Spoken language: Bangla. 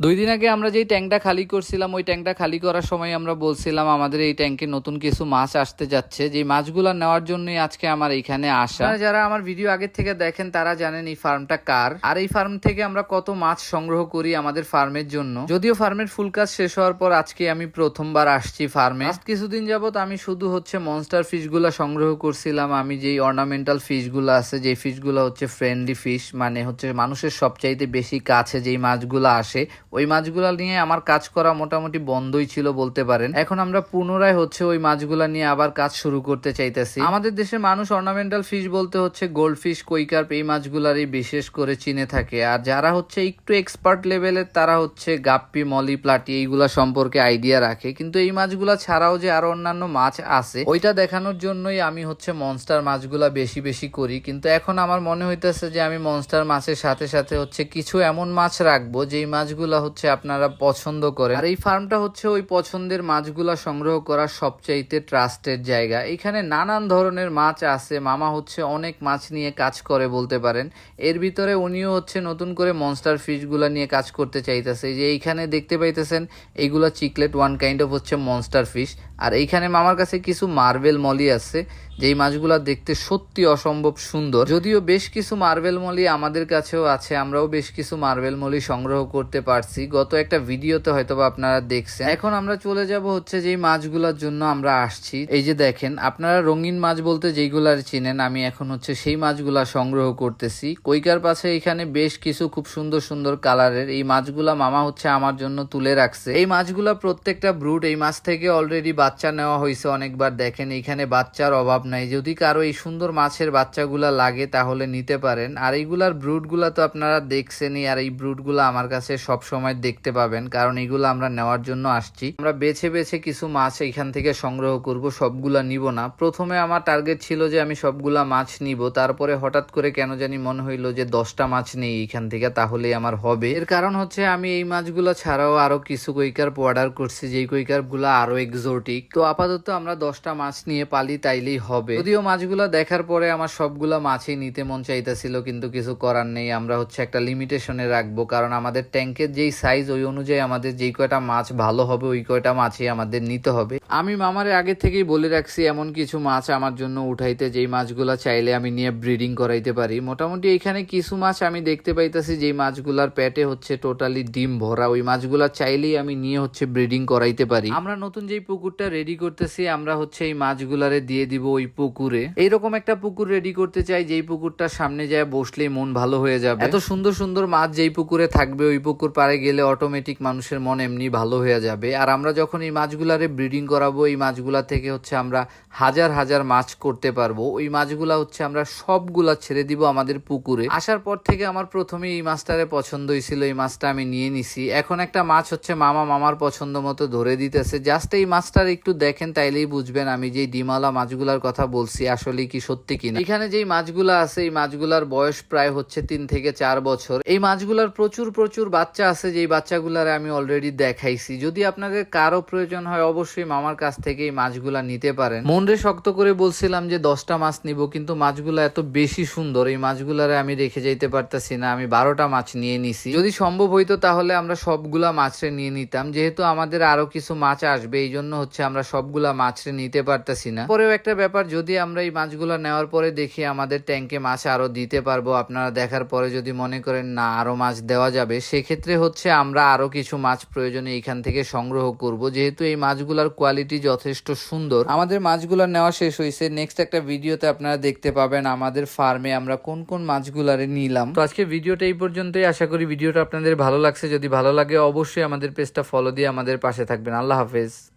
দুই দিন আগে আমরা যেই ট্যাঙ্কটা খালি করছিলাম ওই ট্যাঙ্কটা খালি করার সময় আমরা বলছিলাম আমাদের এই ট্যাঙ্কে নতুন কিছু মাছ আসতে যাচ্ছে। যে মাছগুলো নেওয়ার জন্যই আজকে আমার এখানে আসা। যারা আমার ভিডিও আগের থেকে দেখেন তারা জানেন এই ফার্মটা কার। আর এই ফার্ম থেকে আমরা কত মাছ সংগ্রহ করি আমাদের ফার্মের জন্য। যদিও ফার্মের ফুল কাজ শেষ হওয়ার পর আজকে আমি প্রথমবার আসছি ফার্মে। কিছুদিন যাবত আমি শুধু হচ্ছে মনস্টার ফিশগুলো সংগ্রহ করছিলাম। আমি যেই অর্নামেন্টাল ফিশগুলো আছে যে ফিশগুলো হচ্ছে ফ্রেন্ডলি ফিশ মানে হচ্ছে মানুষের সবচাইতে বেশি কাছে যেই মাছগুলো আসে ওই মাছগুলা নিয়ে আমার কাজ করা মোটামুটি বন্ধই ছিল বলতে পারেন। এখন আমরা পুনরায় হচ্ছে ওই মাছগুলা নিয়ে আবার কাজ শুরু করতে চাইতেছি। আমাদের দেশের মানুষ অর্নামেন্টাল ফিশ বলতে হচ্ছে গোল্ড ফিশ কৈকার্প এই মাছগুলারই বিশেষ করে চিনে থাকে। আর যারা হচ্ছে একটু এক্সপার্ট লেভেলের তারা হচ্ছে গাপ্পি, মলি, প্লাটি এইগুলা সম্পর্কে আইডিয়া রাখে। কিন্তু এই মাছগুলা ছাড়াও যে আরও অন্যান্য মাছ আছে, ওইটা দেখানোর জন্যই আমি হচ্ছে মনস্টার মাছগুলা বেশি বেশি করি। কিন্তু এখন আমার মনে হইতেছে যে আমি মনস্টার মাছের সাথে সাথে হচ্ছে কিছু এমন মাছ রাখব, যেই মাছগুলা হচ্ছে আপনারা পছন্দ করেন। আর এই ফার্মটা হচ্ছে ওই পছন্দের মাছগুলা সংগ্রহ করার সবচাইতে ট্রাস্টের জায়গা। এখানে নানান ধরনের মাছ আছে, মামা হচ্ছে অনেক মাছ নিয়ে কাজ করে বলতে পারেন। এর ভিতরে উনিও হচ্ছে নতুন করে মনস্টার ফিশগুলা নিয়ে কাজ করতে চাইতেছে। যে এইখানে দেখতে পাইতেছেন, এইগুলা চিকলেট ওয়ান কাইন্ড অফ হচ্ছে মনস্টার ফিশ আর এইখানে মামার কাছে কিছু মার্বেল মলি আছে, যেই মাছগুলা দেখতে সত্যি অসম্ভব সুন্দর। যদিও বেশ কিছু মার্বেল মলি আমাদের কাছেও আছে, আমরাও বেশ কিছু মার্বেল মলি সংগ্রহ করতে পারছি। গত একটা ভিডিওতে হয়তো আপনারা দেখছেন। এখন আমরা চলে যাব হচ্ছে যেই মাছগুলোর জন্য আমরা আসছি। এই যে দেখেন, আপনারা রঙিন মাছ বলতে যেইগুলার চিনেন, আমি এখন হচ্ছে সেই মাছগুলা সংগ্রহ করতেছি। কৈকার পাশে এখানে বেশ কিছু খুব সুন্দর সুন্দর কালারের। এই মাছগুলা মামা হচ্ছে আমার জন্য তুলে রাখছে। এই মাছগুলা প্রত্যেকটা ব্রুট এই মাছ থেকে অলরেডি বাচ্চা নেওয়া হয়েছে অনেকবার। দেখেন এখানে বাচ্চার অভাব নাই। যদি কারও এই সুন্দর মাছের বাচ্চাগুলা লাগে তাহলে নিতে পারেন। আর এইগুলার ব্রুটগুলা তো আপনারা দেখছেনই, আর এই ব্রুটগুলো আমার কাছে সব সময় দেখতে পাবেন, কারণ এগুলো আমরা নেওয়ার জন্য আসছি। আমরা বেছে বেছে কিছু মাছ এখান থেকে সংগ্রহ করব, সবগুলা নিব না। প্রথমে আমার টার্গেট ছিল যে আমি সবগুলা মাছ নিব, তারপরে হঠাৎ করে কেন জানি মনে হইল যে দশটা মাছ নেই এখান থেকে, তাহলেই আমার হবে। এর কারণ হচ্ছে আমি এই মাছগুলো ছাড়াও আরও কিছু কৈকার্প অর্ডার করছি, যেই কৈকার্পগুলো আরও এক্সোটিক তো আপাতত আমরা দশটা মাছ নিয়ে পালি, তাইলেই হবে। যদিও মাছগুলো দেখার পরে আমার সবগুলা মাছই নিতে মন চাইতেছিল, কিন্তু কিছু করার নেই। আমরা হচ্ছে একটা লিমিটেশনে রাখব, কারণ আমাদের ট্যাঙ্কের যেই সাইজ ওই অনুযায়ী আমাদের যেই কয়টা মাছ ভালো হবে, ওই কয়টা মাছই আমাদের নিতে হবে। আমি মামারে আগে থেকেই বলে রাখছি, এমন কিছু মাছ আমার জন্য উঠাইতে, যেই মাছগুলা চাইলে আমি নিয়ে ব্রিডিং করাইতে পারি। মোটামুটি এখানে কিছু মাছ আমি দেখতে পাইতেছি, যেই মাছগুলার পেটে হচ্ছে টোটালি ডিম ভরা, ওই মাছগুলা চাইলেই আমি নিয়ে হচ্ছে ব্রিডিং করাইতে পারি। আমরা নতুন যেই পুকুরটা রেডি করতেছি, আমরা হচ্ছে এই মাছগুলারে দিয়ে দিব ওই পুকুরে। এইরকম একটা পুকুর রেডি করতে চাই, যেই পুকুরটার সামনে যায় বসলেই মন ভালো হয়ে যাবে। এত সুন্দর সুন্দর মাছ যেই পুকুরে থাকবে, ওই পুকুর গেলে অটোমেটিক মানুষের মন এমনি ভালো হয়ে যাবে। আর আমরা যখন এই মাছগুলারে ব্রিডিং করাবো, এই মাছগুলা থেকে হচ্ছে আমরা হাজার হাজার মাছ করতে পারব। ওই মাছগুলা হচ্ছে আমরা সবগুলা ছেড়ে দিব আমাদের পুকুরে। আসার পর থেকে আমার প্রথমে এই মাছটারে পছন্দ হয়েছিল এই মাছটা আমি নিয়ে নিছি। এখন একটা মাছ হচ্ছে মামা মামার পছন্দ মতো ধরে দিতেছে। জাস্ট এই মাছটার একটু দেখেন, তাইলেই বুঝবেন আমি যেই ডিমালা মাছগুলার কথা বলছি, আসলে কি সত্যি কিনা। এখানে যেই মাছগুলা আছে, এই মাছগুলার বয়স প্রায় হচ্ছে তিন থেকে চার বছর। এই মাছগুলার প্রচুর প্রচুর বাচ্চা আছে যেই বাচ্চাগুলার আমি অলরেডি দেখাইছি। যদি আপনাদের কারও প্রয়োজন হয়, অবশ্যই মামার কাছ থেকে এই মাছগুলা নিতে পারেন। মনরে শক্ত করে বলছিলাম যে, দশটা মাছ নিব, কিন্তু মাছগুলা এত বেশি সুন্দর, এই মাছগুলারে আমি রেখে যাইতে পারতাছি না, আমি বারোটা মাছ নিয়ে নিছি। যদি সম্ভব হইতো তাহলে আমরা সবগুলা মাছরে নিয়ে নিতাম, যেহেতু আমাদের আরও কিছু মাছ আসবে, এই জন্য হচ্ছে আমরা সবগুলা মাছরে নিতে পারতাছি না। পরেও একটা ব্যাপার, যদি আমরা এই মাছগুলা নেওয়ার পরে দেখি আমাদের ট্যাঙ্কে মাছ আরও দিতে পারব, আপনারা দেখার পরে যদি মনে করেন, না, আরও মাছ দেওয়া যাবে, সেক্ষেত্রে হচ্ছে আমরা আরও কিছু মাছ প্রয়োজনে এখান থেকে সংগ্রহ করব। যেহেতু এই মাছগুলার কোয়ালিটি যথেষ্ট সুন্দর। আমাদের মাছগুলা নেওয়া শেষ হয়েছে নেক্সট একটা ভিডিওতে আপনারা দেখতে পাবেন আমাদের ফার্মে আমরা কোন কোন মাছগুলারে নিলাম। তো আজকে ভিডিওটা এই পর্যন্তই। আশা করি ভিডিওটা আপনাদের ভালো লাগছে। যদি ভালো লাগে, অবশ্যই আমাদের পেজটা ফলো দিয়ে আমাদের পাশে থাকবেন। আল্লাহ হাফেজ।